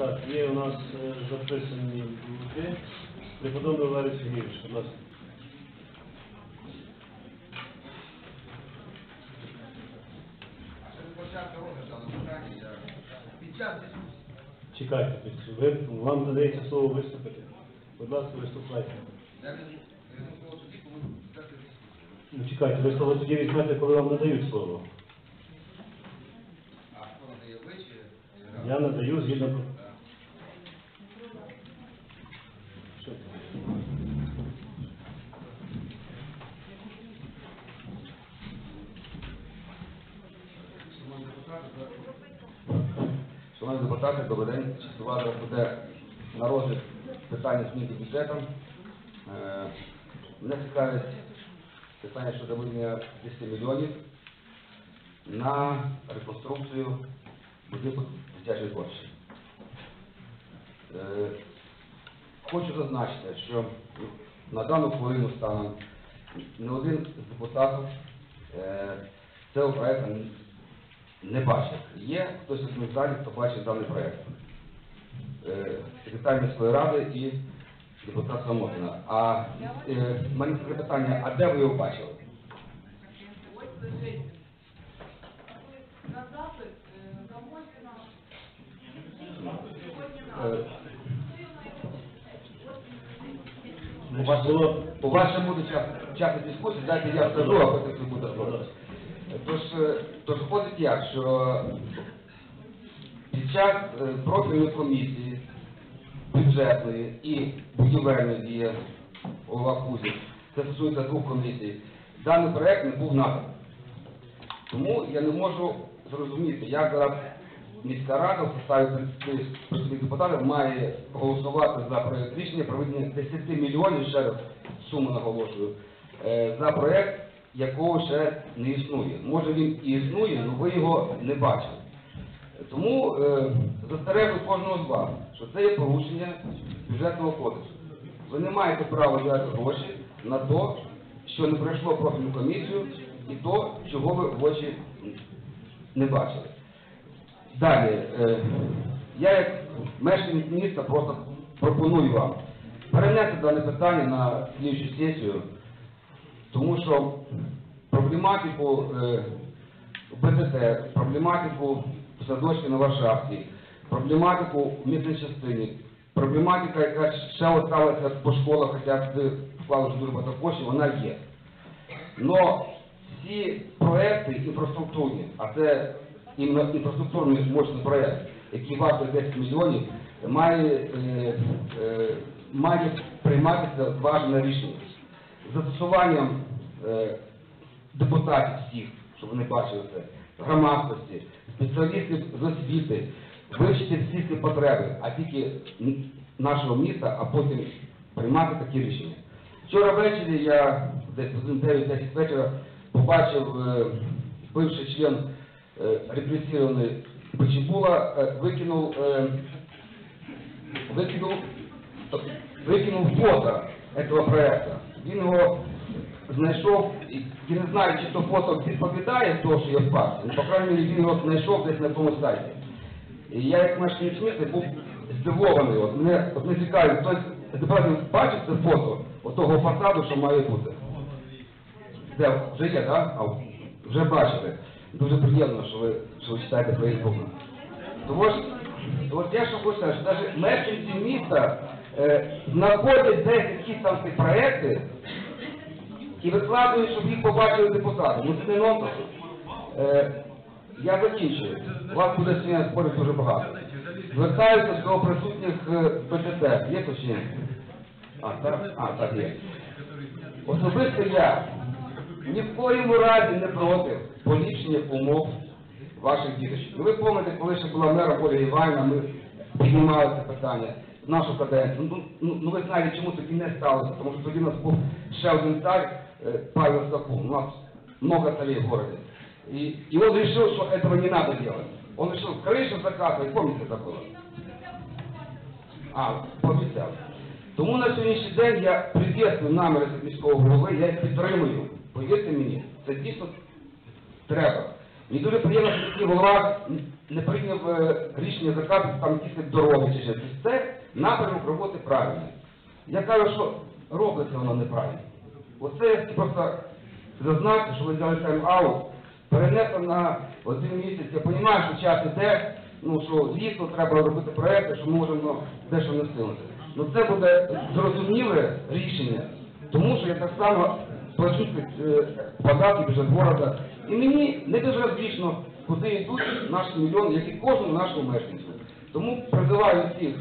Так, є у нас е, записані люди. Преподобний Валерій Сергійович, будь ласка. Під час. Чекайте, ви, вам надається слово виступити. Будь ласка, виступайте. Ну, чекайте, ви слово тоді візьмете, коли вам надають слово. Я надаю згідно. Так. Що це? Шановні депутати, Шановні депутати, добрий день. Часова буде на розгляд питання змін до бюджету. Е, Мене цікавить питання щодо виділення 10 мільйонів на реконструкцію будинку дитячої творчості. Е, Хочу зазначити, що на дану хвилину станом не один з депутатів е, цього проекту не бачив. Є хтось із залі, хто бачив даний проект. Е, Секретар міської ради і депутат Самотина. А е, в мене таке питання, а де ви його бачили? Ось лежить. На запит Замойськина. Е, У вас, у вас ще буде час, час дискусії, дайте я скажу, а потім буде розгляд. Тож, е, тож виходить як, що під час е, профільної комісії бюджетної і будівельної є голова Кузів, це стосується двох комісій, даний проект не був наданий. Тому я не можу зрозуміти, як зараз міська рада в составі 30 представників депутатів має голосувати за проект рішення про виділення 10 мільйонів, ще раз суму наголошую, е, за проект, якого ще не існує. Може він і існує, але ви його не бачили. Тому е, застережу кожного з вас, що це є порушення бюджетного кодексу. Ви не маєте права взяти гроші на те, що не пройшло профільну комісію, і то, чого ви в очі не бачили. Далі, е, я як мешканець міста просто пропоную вам перенести дане питання на слідчу сесію, тому що проблематику е, БТТ, проблематику в садочці на Варшавській, проблематику в місній частині, проблематика, яка ще осталася по школах, хоча ви вклали вже дуже багато коштів, вона є. Но всі проекти інфраструктурні, а це інфраструктурний мощний проект, який вартує 10 мільйонів, має, е, е, має прийматися зважене рішення. Застосуванням е, депутатів всіх, щоб вони бачили це, громадськості, спеціалістів з освіти, вивчити всі ці потреби, а тільки нашого міста, а потім приймати такі рішення. Вчора ввечері я десь в 9-10 вечора побачив е, бивший член е, репресований Почебула е, викинув, е, викинув, викинув фото этого проекта. Він його знайшов, і я не знаю, чи то фото відповідає то, що є в але, по крайній мірі, він його знайшов десь на тому сайті. І я як мешканець міста був здивований. От мене от не цікавить, хтось депутатів бачить це фото отого фасаду, що має бути. Де вже є, так? А вже бачили. Дуже приємно, що ви, що ви читаєте Фейсбук. Тому ж, от я що хочу що навіть мешканці міста знаходять десь якісь там ці проекти і викладують, щоб їх побачили депутати. Ну це не нонсенс. Е, я закінчую. У вас буде сьогодні спорів дуже багато. Звертаюся до присутніх е, ПТТ. Є ще? А, так? А, так є. Особисто я ні в коєму разі не проти поліпшення умов ваших діточок. Ну, ви пам'ятаєте, коли ще була мера Оля Іванівна, ми піднімали це питання нашу каденцію. Ну, ну, ну ви знаєте, чому тоді не сталося, тому що тоді у нас був ще один цар, е, Павел Сакун. У нас много царей в городе. И, и он решил, что этого не надо делать. Он решил крышу закатывать, помните такое? А, пообіцяв. Тому на сьогоднішній день я приветствую наміри міського голови, я їх підтримую. Повірте мені, це дійсно треба. Мені дуже приємно, що такий голова не прийняв е, рішення закатити там якісь дороги чи щось. Це напрямок роботи правильний. Я кажу, що робиться воно неправильно. Оце я просто зазначити, що ви взяли тайм-аут, перенесли на один місяць. Я розумію, що час іде, ну що дійсно треба робити проекти, що можемо дещо не встигнути. Ну це буде зрозуміле рішення, тому що я так само плачу е, податки бюджет города. І мені не дуже звісно, куди йдуть наші мільйони, як і кожному нашому мешканцю. Тому призиваю всіх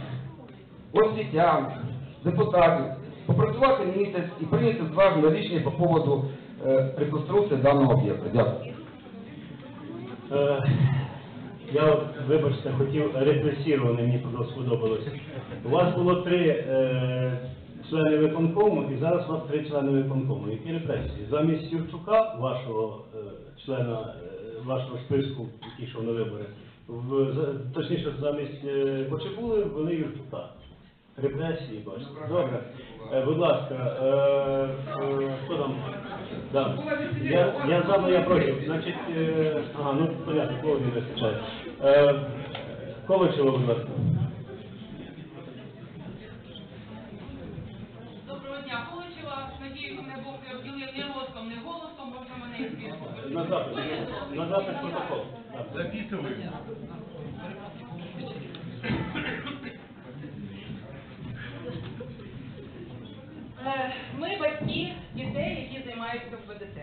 освітян, депутатів, попрацювати місяць і прийняти зважене рішення по поводу е, реконструкції даного об'єкту. Дякую. Е, Я, вибачте, хотів репресірований, мені сподобалося. У вас було три е, члени виконкому, і зараз у вас три члени виконкому. Які репресії? Замість Юрчука, вашого е, члена е, вашого списку, який йшов на вибори, в, точніше, замість е, Кочебули ввели Юрчука. Репресії, бачите. Добре. Е, будь ласка, е, е, хто там? Да. Я, я за, но я проти. Значить, е, ага, ну понятно, кого не вистачає. Е, Количево, будь ласка. Доброго дня, Количева. Надіюсь, мене Бог не обділив ні ростом, ні голосом, може мене і. На запит, на запит протокол. Так. Записываем. Е, Ми батьки дітей, які займаються в БДТ.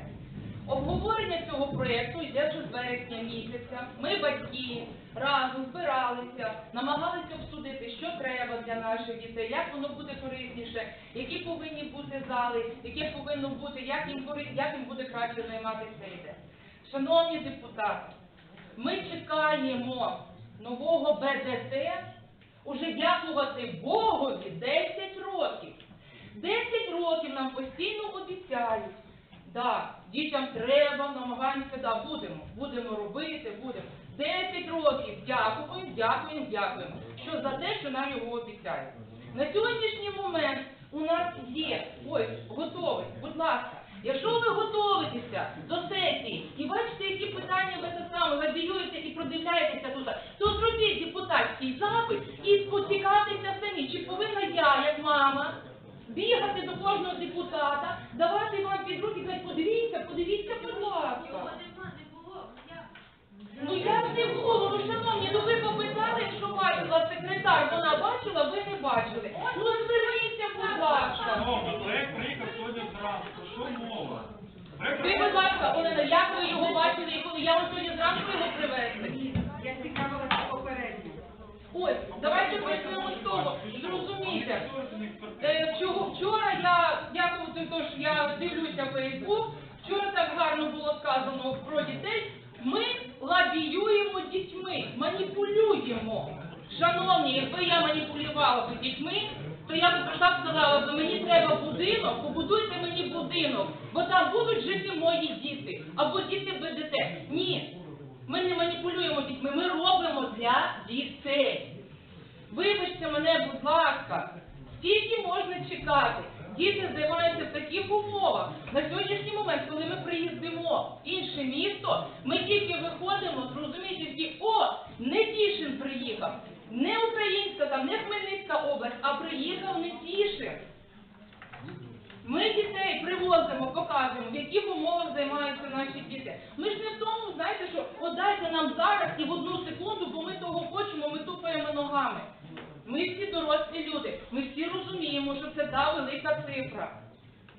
Обговорення цього проєкту йде вже з вересня місяця. Ми, батьки, разом збиралися, намагалися обсудити, що треба для наших дітей, як воно буде корисніше, які повинні бути зали, яке повинно бути, як їм, як їм буде краще займатися іде. Шановні депутати, ми чекаємо нового БДТ уже дякувати Богові 10 років. 10 років нам постійно обіцяють. Да, дітям треба, намагаємося, да, будемо, будемо робити, будемо. 10 років дякуємо, дякуємо, дякуємо, що за те, що нам його обіцяють. На сьогоднішній момент у нас є, ось, готовий, будь ласка, якщо ви готуєтеся до сесії і бачите, які питання ви так само лобіюєте і продивляєтеся тут, то зробіть депутатський запит і поцікавтеся самі, чи повинна я, як мама, бігати до кожного депутата, давати вам під руки, казати, подивіться, подивіться, будь ласка. Ну як не було, ну шановні, ну ви попитали, якщо бачила секретар, вона бачила, ви не бачили. Ну зверніться, будь ласка. Шановна, проект приїхав сьогодні зранку. Що мова? Проект Ви, будь ласка, Олена, як ви його бачили, і коли я вам сьогодні зранку його привезли? Я цікавилася попередньо. Ось, давайте почнемо з того. Зрозумійте, Е, вчора, вчора я, дякувати, то що я дивлюся Фейсбук, вчора так гарно було сказано про дітей. Ми лобіюємо дітьми, маніпулюємо. Шановні, якби я маніпулювала б дітьми, то я б прийшла сказала, що мені треба будинок, побудуйте мені будинок, бо там будуть жити мої діти, або діти БДТ. Ні, ми не маніпулюємо дітьми, ми робимо для дітей. Вибачте мене, будь ласка, скільки можна чекати? Діти займаються в таких умовах. На сьогоднішній момент, коли ми приїздимо в інше місто, ми тільки виходимо, зрозумієте, всі, о, не Тішин приїхав, не Українська, там, не Хмельницька область, а приїхав не Тішин. Ми дітей привозимо, показуємо, в яких умовах займаються наші діти. Ми ж не в тому, знаєте, що от дайте нам зараз і в одну секунду, бо ми того хочемо, ми тупаємо ногами. Ми всі дорослі люди, ми всі розуміємо, що це та велика цифра.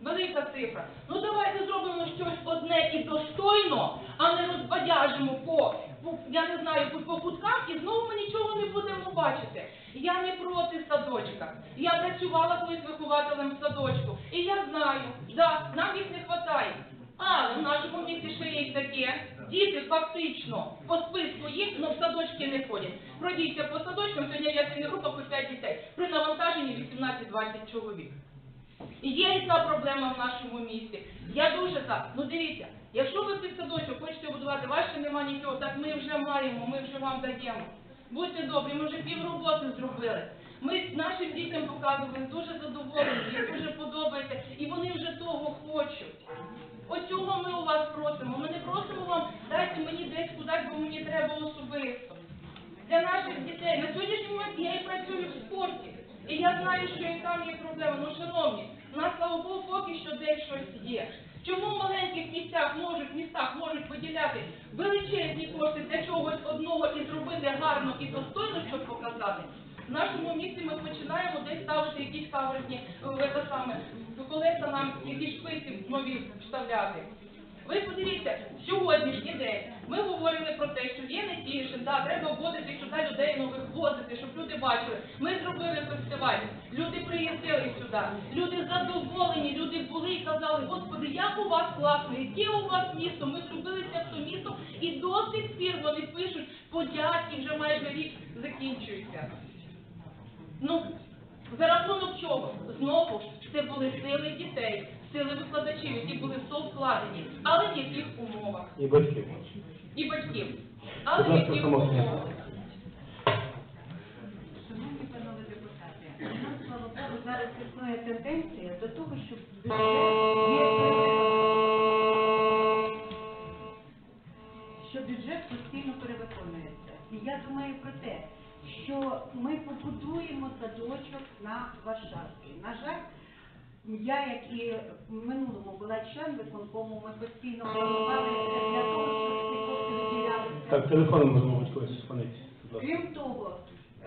Велика цифра. Ну давайте зробимо щось одне і достойно, а не розбадяжимо по, по я не знаю, по, по кутках і знову ми нічого не будемо бачити. Я не проти садочка. Я працювала колись вихователем в садочку. І я знаю, да, нам їх не вистачає. Але в нашому місті ще є таке. Діти фактично по списку їх, але в садочки не ходять. Пройдіться по садочкам, сьогодні я група по 5 дітей. При навантаженні 18-20 чоловік. І є ця проблема в нашому місті. Я дуже за. Ну дивіться, якщо ви під садочок хочете будувати, ваше нема нічого, так ми вже маємо, ми вже вам даємо. Будьте добрі, ми вже півроботи зробили. Ми нашим дітям показували, дуже задоволені, їм дуже подобається, і вони вже того хочуть. Ось цього ми у вас просимо. Ми не просимо вам, дайте мені десь кудись, бо мені треба особисто. для наших дітей. На сьогоднішній момент я і працюю в спорті. І я знаю, що і там є проблема. Ну, шановні, у нас, слава Богу, поки що десь щось є. Чому в маленьких місцях можуть, містах можуть виділяти величезні кошти для чогось одного і зробити гарно і достойно, щоб показати? В нашому місті ми починаємо десь ставити якісь каверзні, е, саме, колеса нам якісь шпиці нові вставляти. Ви подивіться, сьогоднішній день ми говорили про те, що є Нетішин, да, треба вводити сюди людей нових возити, щоб люди бачили. Ми зробили фестиваль, люди приїздили сюди, люди задоволені, люди були і казали, господи, як у вас класно, яке у вас місто, ми зробилися в то місто, і до сих пір вони пишуть подяки, вже майже рік закінчується. Ну, за рахунок чого? Знову ж, це були сили дітей, сили викладачів, які були совкладені, але в яких умовах? І батьків. І батьків. Але в яких умовах? Шановні панове депутати, у нас, слава Богу, зараз існує тенденція до того, щоб бюджет що бюджет постійно перевиконується. І я думаю про те, що ми побудуємо садочок на Варшавській. На жаль, я, як і в минулому була член виконкому, ми постійно планували для того, щоб ці кошти виділялися. Так, телефоном можна, мабуть, когось. Крім того,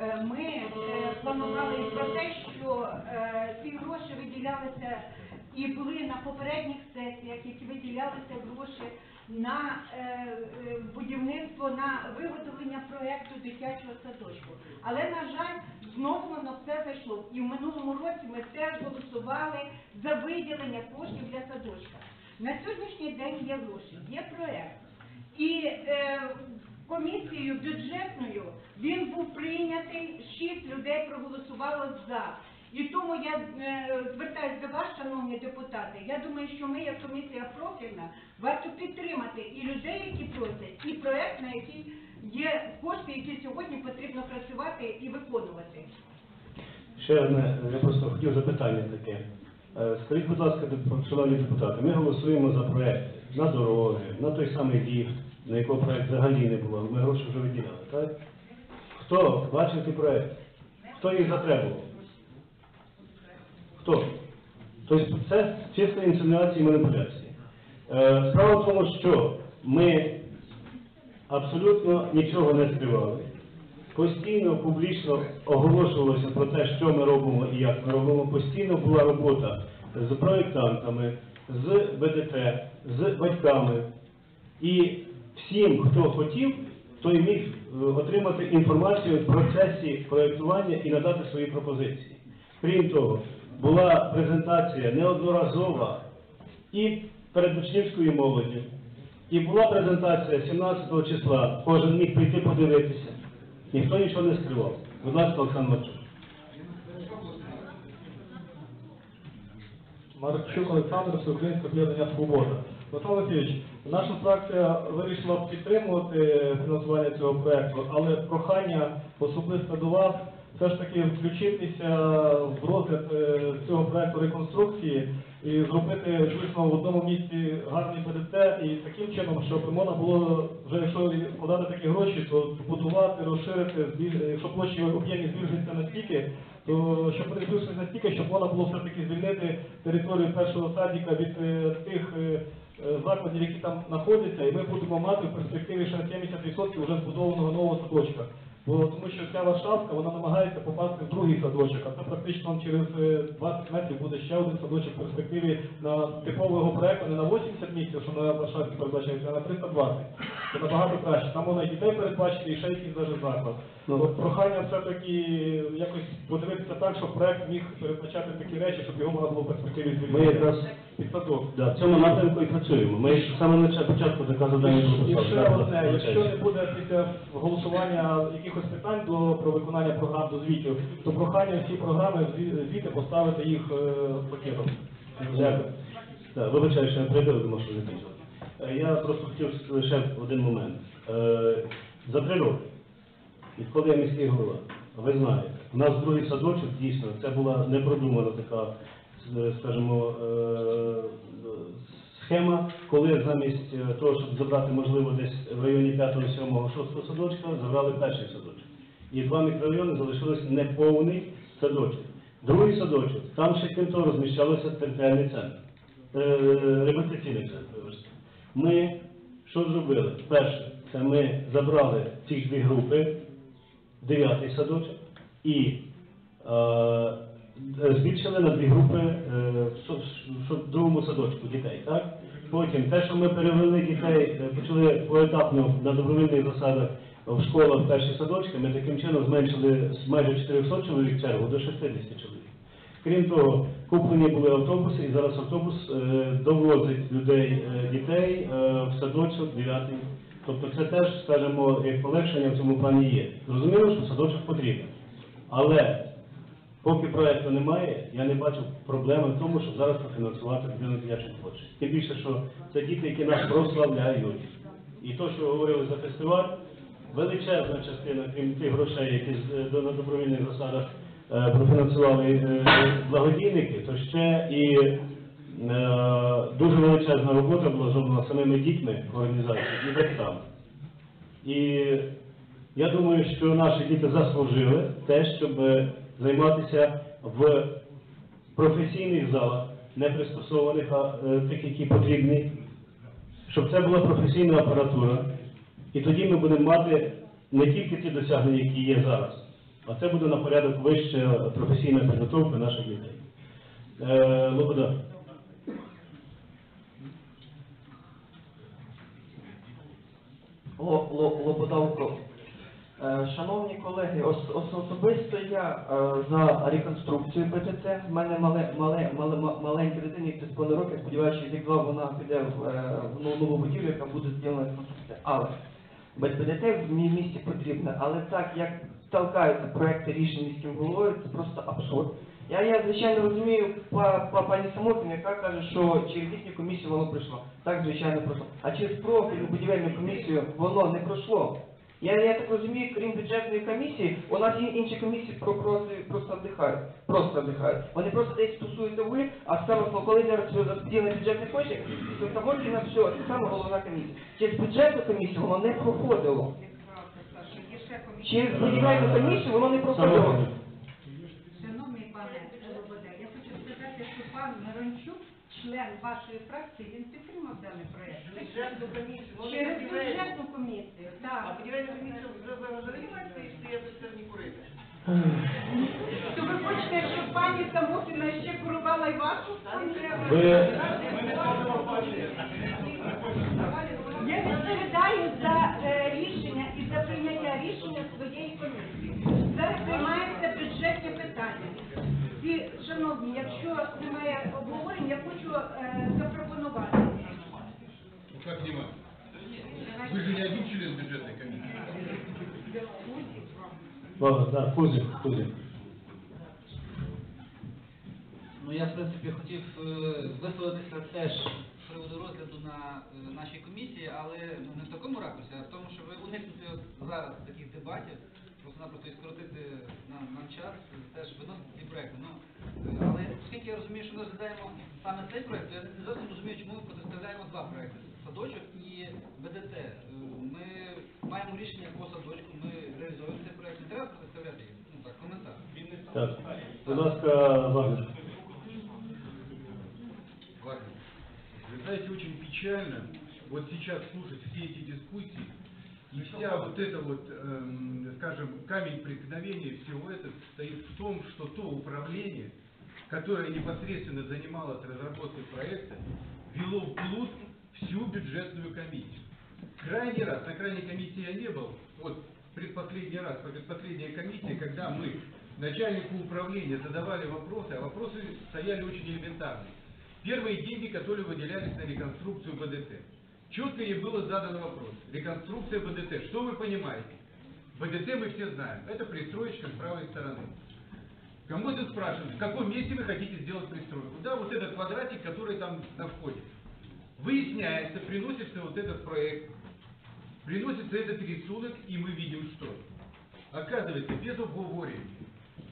е, ми е, планували і про те, що е, ці гроші виділялися і були на попередніх сесіях, які виділялися гроші на е, е, будівництво, на виготовлення проекту дитячого садочку. Але, на жаль, знову воно все зайшло. І в минулому році ми теж голосували за виділення коштів для садочка. На сьогоднішній день є гроші, є проект. І е, комісією бюджетною він був прийнятий, шість людей проголосувало за. І тому я е, звертаюся до вас, шановні депутати. Я думаю, що ми, як комісія профільна, варто підтримати і людей, які просять, і проект, на який є кошти, які сьогодні потрібно працювати і виконувати. Ще одне, я просто хотів запитання таке. Е, Скажіть, будь ласка, шановні депутати, ми голосуємо за проект на дороги, на той самий ліфт, на якого проект взагалі не було. Ми гроші вже виділяли, так? Хто бачив цей проект? Хто їх затребував? Хто? Тобто це чисто інсинуації і маніпуляції. Е, Справа в тому, що ми абсолютно нічого не скривали. Постійно публічно оголошувалося про те, що ми робимо і як ми робимо. Постійно була робота з проєктантами, з БДТ, з батьками. І всім, хто хотів, той міг е, отримати інформацію в процесі проєктування і надати свої пропозиції. Крім того, була презентація неодноразова і перед учнівською молоддю, і була презентація 17 числа, кожен міг прийти подивитися. Ніхто нічого не скривав. Будь ласка, Олександр Марчук. Марчук Олександр, Всеукраїнське об'єднання Свобода. Олександр Олексійович, наша фракція вирішила підтримувати фінансування цього проекту, але прохання особисто до вас все ж таки включитися в розгляд е, цього проекту реконструкції і зробити дійсно в одному місці гарний БДТ і таким чином, щоб можна було вже якщо подати такі гроші, то будувати, розширити, якщо площі об'ємні збільшуються настільки, то щоб вони збільшилися настільки, щоб можна було все-таки звільнити територію першого садика від е, тих е, е, закладів, які там знаходяться, і ми будемо мати в перспективі ще 70% вже збудованого нового садочка. Бо тому що ця Варшавська, вона намагається попасти в другий садочок, а це практично через е, 20 метрів буде ще один садочок в перспективі на типового проекту не на 80 місяців, що на Варшавській передбачається, а на 320. Це набагато краще. Там можна і дітей передбачити, і ще якийсь даже заклад. Ну, От прохання все-таки якось подивитися так, щоб проект міг передбачати такі речі, щоб його можна було в перспективі звільнити під садок. да, в цьому напрямку і працюємо. Ми саме на ча- початку така завдання І ще одне, якщо не буде після голосування якихось питань до про виконання програм до звітів, то прохання всі програми звіти поставити їх е, пакетом. Дякую. Так, вибачаю, що я прийду, тому що закінчив. Е, Я просто хотів лише один момент. Е, За три роки, відколи я міський голова, ви знаєте, у нас другий садочок дійсно, це була непродумана така, скажімо, е, схема, коли замість е, того, щоб забрати, можливо, десь в районі 5, 7, 6 садочка, забрали перший садочок. і два мікрорайони залишилось неповний садочок. Другий садочок, там ще крім того розміщалося територіальний центр, е, реабілітаційний центр. Ми що зробили? Перше, це ми забрали ці дві групи, дев'ятий садочок, і е, збільшили на дві групи е, в другому садочку дітей. Так? Потім те, що ми перевели дітей, е, почали поетапно на добровільних засадах в школах перші садочки, ми таким чином зменшили з майже 400 чоловік чергу до 60 чоловік. Крім того, куплені були автобуси, і зараз автобус е, довозить людей, дітей в садочок 9. Тобто це теж, скажімо, як полегшення в цьому плані є. Зрозуміло, що садочок потрібен. Але поки проекту немає, я не бачу проблеми в тому, щоб зараз профінансувати будинок дитячої творчості. Тим більше, що це діти, які нас прославляють. І то, що говорили за фестиваль, величезна частина, крім тих грошей, які на добровільних засадах е, профінансували е, благодійники, то ще і е, дуже величезна робота була зроблена самими дітьми в організації і батьками. І я думаю, що наші діти заслужили те, щоб е, займатися в професійних залах, не пристосованих, а е, тих, які потрібні, щоб це була професійна апаратура. І тоді ми будемо мати не тільки ті досягнення, які є зараз, а це буде на порядок вище професійна підготовка наших дітей. Е, Лобода. Ло- Ло- Лободавко. Е, Шановні колеги, ос- ос- особисто я е, за реконструкцію БТЦ. В мене мале, мале, мале, ма- маленька дитина, як 3,5 роки, сподіваюся, що рік два вона піде в, е, нову- будівлю, яка буде зроблена реконструкція. Але БТЦ в місті потрібне, але так як толкаються проекти рішень міським головою, це просто абсурд. Я, звичайно розумію па, пані Самотин, яка каже, що через їхню комісію воно пройшло. Так, звичайно, пройшло. А через профільну будівельну комісію воно не пройшло. Я, я так розумію, крім бюджетної комісії, у нас є інші комісії про просто, віддихають. Просто віддихають. Вони просто десь стосуються ви, а саме коли зараз розподілені бюджетні кошти, то Самотина все, це саме головна комісія. Через бюджетну комісію воно не проходило. Через будівельну комісію воно не проходило. Шановний пане я хочу сказати, що пан Мирончук, член вашої фракції, він підтримав даний проект. Бюджетну комісію, Через не бюджетну комісію, А так. комісія вже зараз займається і стає не курити. То ви хочете, щоб пані Самохіна ще курувала і вашу? Ви Я відповідаю за е, рішення і за прийняття рішення своєї комісії. Зараз приймається бюджетні питання. І, шановні, якщо немає обговорень, я хочу е, запропонувати. Ну как нема? Вы же не один член бюджетной комиссии. Да, Кузик, Кузик. Ну я в принципі хотів е, висловитися теж з приводу розгляду на е, нашій комісії, але ну, не в такому ракурсі, а в тому, щоб уникнути от зараз таких дебатів, просто-напросто і скоротити нам, нам час, теж виносити ці проекти. Ну, е, але оскільки я розумію, що ми розглядаємо саме цей проект, то я не зовсім розумію, чому ми протиставляємо два проекти садочок і БДТ. Ми маємо рішення по садочку, Так, будь ласка, Вагнер. Ладно. Вы знаете, очень печально вот сейчас слушать все эти дискуссии, и вся вот эта вот, эм, скажем, камень преткновения всего этого стоит в том, что то управление, которое непосредственно занималось разработкой проекта, вело в блуд всю бюджетную комиссию. Крайний раз, на крайней комиссии я не был, вот предпоследний раз, предпоследняя комиссия, когда мы начальнику управления задавали вопросы, а вопросы стояли очень элементарные. Первые деньги, которые выделялись на реконструкцию БДТ. Четко ей было задан вопрос. Реконструкция БДТ. Что вы понимаете? БДТ мы все знаем. Это пристроечка с правой стороны. Кому-то спрашивают, в каком месте вы хотите сделать пристройку? Да, вот этот квадратик, который там на входе. Выясняется, приносится вот этот проект, приносится этот рисунок, и мы видим что? Оказывается, без обговорения,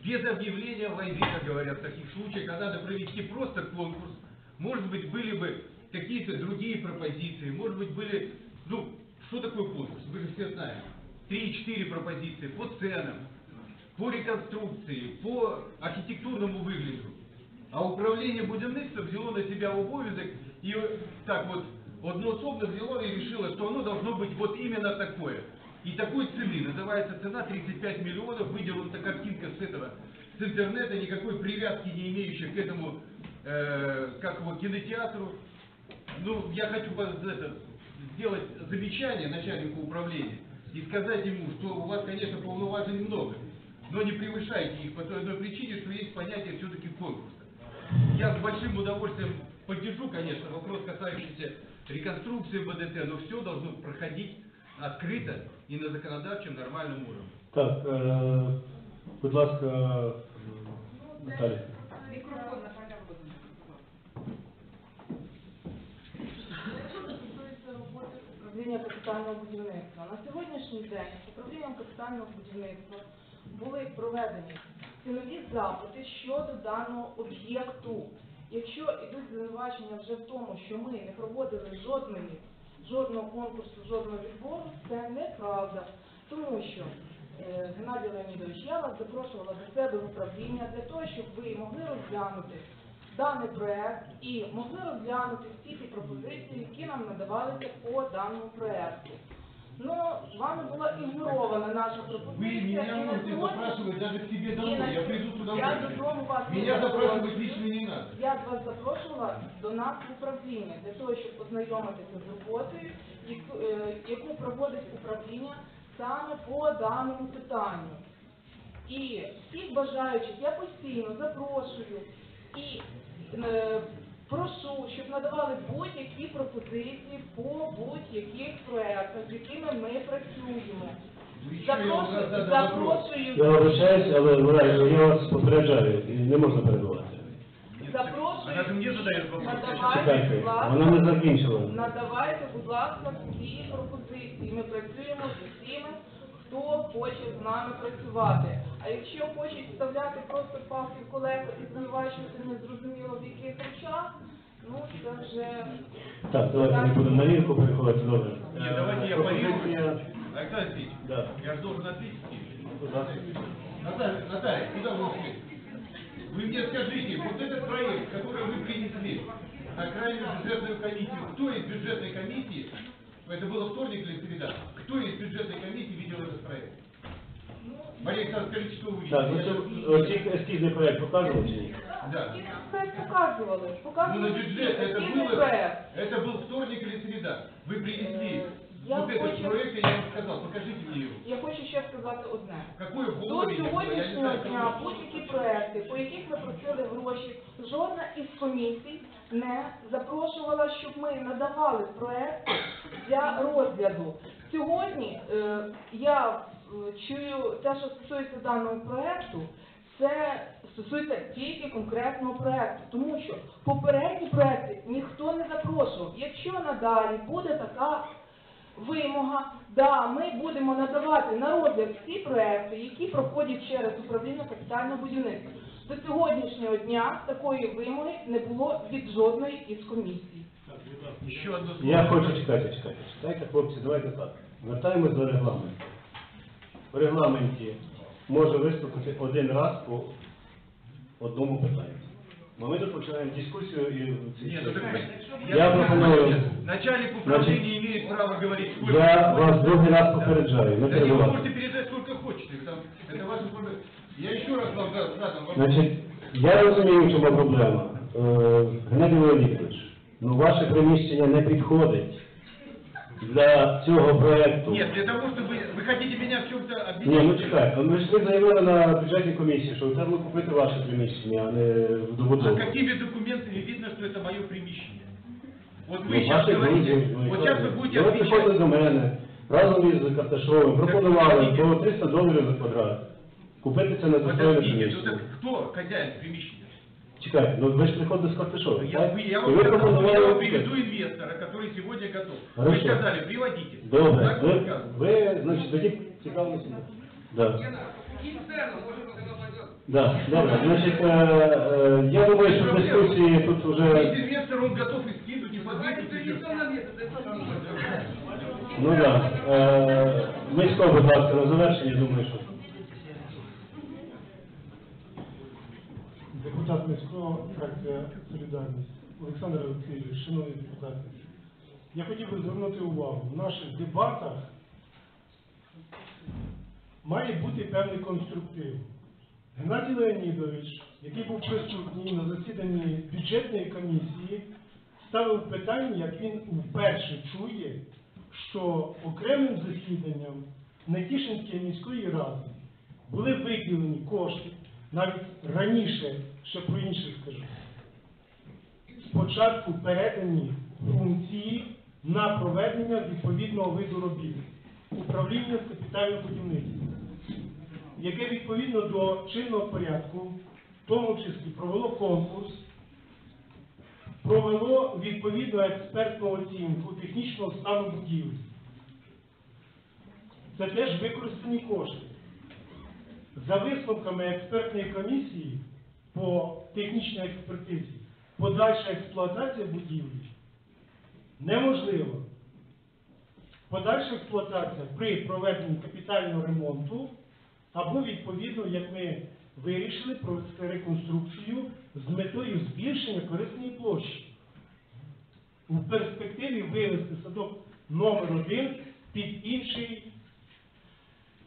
без объявления войны, как говорят в таких случаях, когда надо провести просто конкурс, может быть, были бы какие-то другие пропозиции, может быть, были, ну, что такое конкурс? Вы же все знаете. Три-четыре пропозиции по ценам, по реконструкции, по архитектурному выгляду. А управление будівництва взяло на себя обовязок и так вот одноособно взяло и решило, что оно должно быть вот именно такое. И такой цены, называется цена 35 миллионов, выделана картинка с этого, с интернета, никакой привязки не имеющей к этому, э, как его, кинотеатру. Ну, я хочу это, сделать замечание начальнику управления и сказать ему, что у вас, конечно, полноважений много, но не превышайте их по той одной причине, что есть понятие все-таки конкурса. Я с большим удовольствием поддержу, конечно, вопрос, касающийся реконструкции БДТ, но все должно проходить открыто и на законодательном нормальном уровне. Так, е, будь ласка, Володимирівна. стосується роботи управління капітального будівництва. На сьогоднішній день управлінням капітального будівництва були проведені цінові запити щодо даного об'єкту. Якщо йдуть звинувачення вже в тому, що ми не проводили жодної, жодного конкурсу, жодного відбору, це неправда. Тому що, е, Геннадій Леонідович, я вас запрошувала до себе в управління для того, щоб ви могли розглянути даний проект і могли розглянути всі ті пропозиції, які нам надавалися по даному проекту. Ну, вами була ігнорована наша Вы пропозиція. меня і на можете сьогодні- запрашивать даже к себе домой, я приду с Я удовольствием. додому вас не Меня запрошую. запрашивать лично не надо. Я б вас запрошувала до нас в управління для того, щоб ознайомитися з роботою, яку, е, яку проводить управління саме по даному питанню. І всіх бажаючих я постійно запрошую і е, прошу, щоб надавали будь-які пропозиції по будь-яких проектах, з якими ми працюємо. Я Запрошую, запрошую, Я вибачаюсь, але я вас попереджаю, і не можна перебувати. запрошую. Она же мне задает вопрос. Надавайте, Чекайте, будь ласка. вона не закінчила. Надавайте, будь ласка, всі пропозиції. Ми працюємо з усіма, хто хоче з нами працювати. А якщо хочуть вставляти просто палки в колеса і звинувачувати незрозуміло в яких речах, ну це вже Так, давайте не будемо на ринку переходити, добре. Нет, давайте я Е, парирую. пропозиція- Александр Алексеевич, Да. я же должен ответить. Будь ласка. Наталья, Наталья, куда вы ушли? Вы мне скажите, вот этот проект, который вы принесли на крайнюю бюджетную комиссию, кто из бюджетной комиссии, это было вторник или среда, кто из бюджетной комиссии видел этот проект? Мария Александровна, скажите, что вы Так, ну видели? це оці ескізний проект показував чи ні? Да. все показували. Ну, на Показували бюджет это ефективний было, проект. это был вторник или среда. Вы принесли Э, я вот этот хочу- проект, и я вам сказал, покажите мне его. Я хочу ще сказати одне. Какое До голову я не сьогоднішнього знаю, дня какое. будь-які проекти, по яких ми просили гроші, жодна із комісій не запрошувала, щоб ми надавали проекти для розгляду. Сьогодні е, я е, чую те, що стосується даного проекту, це стосується тільки конкретного проекту, тому що попередні проекти ніхто не запрошував. Якщо надалі буде така вимога, да, ми будемо надавати на розгляд всі проекти, які проходять через управління капітального будівництва. До сьогоднішнього дня такої вимоги не було від жодної із комісій. Я хочу чекати, чекати. Чекайте, хлопці, давайте так. Вертаємось до регламенту. В регламенті може виступити один раз по одному питанню. Ми тут починаємо дискусію і Нет, ну так Я я пропоную- Начальник управления имеет право говорить сколько я вас другий раз попереджаю, не Да не, вы можете передать сколько хотите. Там, это ваше проблема. Я еще раз вам за- задам вопрос. Значить, я розумію, чому проблема. Е, Геннадій Леонідович, ну ваше приміщення не підходить для цього проекту. Нет, для того, чтобы вы хотите меня в чем-то Ні, ну обвинить. чекай, ви ж ви заявили на бюджетній комісії, що треба купити ваше приміщення, а не а добудову. какими документами видно, что это мое примещение? Вот вы Ну, сейчас ваші говорите, друзі, ну, вот і сейчас так. вы будете Ви приходили отвечать. до мене разом із Карташовим, пропонували подождіть. по 300 доларів за квадрат. Купити це на достойне Подождите, ну приміщення. так кто хозяин примещения? Чекайте, ну ви ж приходили з Карташовим, Я, так? вы- я І вам ви сказал, пропонували я вам купити. приведу инвестора, который сегодня готов. Вы Хорошо. сказали, приводите. Добре, Так ви, вы сказали. ви, значить, тоді цікавилися. Да. Да, добре, значить, е, е, я думаю, що в дискусії тут Есть вже, инвестор, он готов и скинуть, и подвинуть. и всё. ну да, е, Мисько, будь ласка, на завершення, думаю, що. депутат міського фракція Солідарність. Олександр Олексійович, шановні депутати, я хотів би звернути увагу, в наших дебатах має бути певний конструктив. Геннадій Леонідович, який був присутній на засіданні бюджетної комісії, ставив питання, як він вперше чує, що окремим засіданням Нетішинської міської ради були виділені кошти, навіть раніше, ще про інше скажу, спочатку передані функції на проведення відповідного виду робіт управління з капітального будівництва, яке відповідно до чинного порядку, в тому числі провело конкурс, провело відповідну експертну оцінку технічного стану будівлі. Це теж використані кошти. За висновками експертної комісії по технічній експертизі, подальша експлуатація будівлі неможлива. Подальша експлуатація при проведенні капітального ремонту або відповідно, як ми вирішили, провести реконструкцію з метою збільшення корисної площі. У перспективі вивести садок номер один під інший,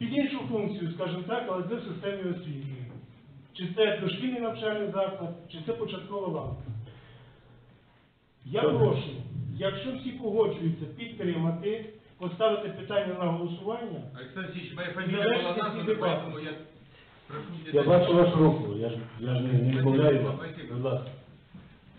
під іншу функцію, скажімо так, але це в системі освіти. Чи це дошкільний навчальний заклад, чи це початкова лавка. Я Добре. прошу, якщо всі погоджуються підтримати, поставити питання на голосування, Александр Алексеевич, моя фамилия Завершите была названа, дебаты. поэтому я прошу не Я дать- бачу вашу руку, я ж, я ж не, не відмовляю вам. Спасибо. Будь ласка.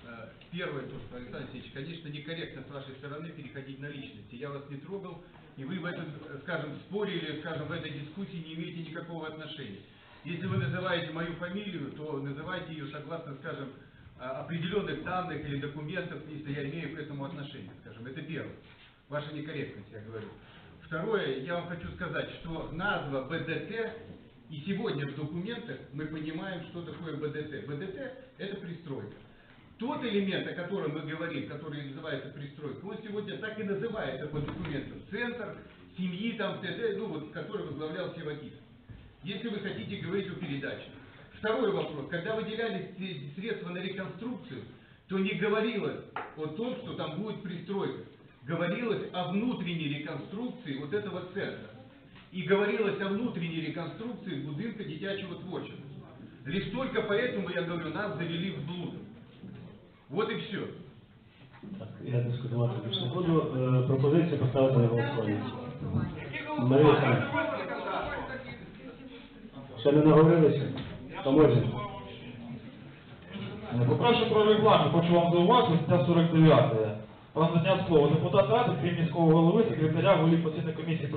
Э, Первое, то, что, Александр Алексеевич, конечно, некорректно с вашей стороны переходить на личности. Я вас не трогал, и вы в этом, скажем, споре или, скажем, в этой дискуссии не имеете никакого отношения. Если вы называете мою фамилию, то называйте ее согласно, скажем, а, определенных данных или документов, если я имею к этому отношение, скажем. Это первое. Ваша некорректность, я говорю. Второе, я вам хочу сказать, что назва БДТ, и сегодня в документах мы понимаем, что такое БДТ. БДТ – это. Тот элемент, о котором мы говорим, который называется пристройка, он сегодня так и называется по документам. Центр семьи, там, ну вот, который возглавлял Севатис. Если вы хотите говорить о передаче. Второй вопрос. Когда выделялись средства на реконструкцию, то не говорилось о том, что там будет пристройка. Говорилось о внутренней реконструкции вот этого центра. И говорилось о внутренней реконструкции будинка дитячего творчества. Лишь только поэтому, я говорю, нас завели в блуд. Вот и все. Так, я дискутувати більше не буду. Е, пропозиція поставити на голосування. Марія Олександрівна, ще не наговорилися? Е, По-перше, про регламент хочу вам зауважити, стаття 49. Про надання слова депутата ради, крім міського голови, секретаря, голів постійної комісії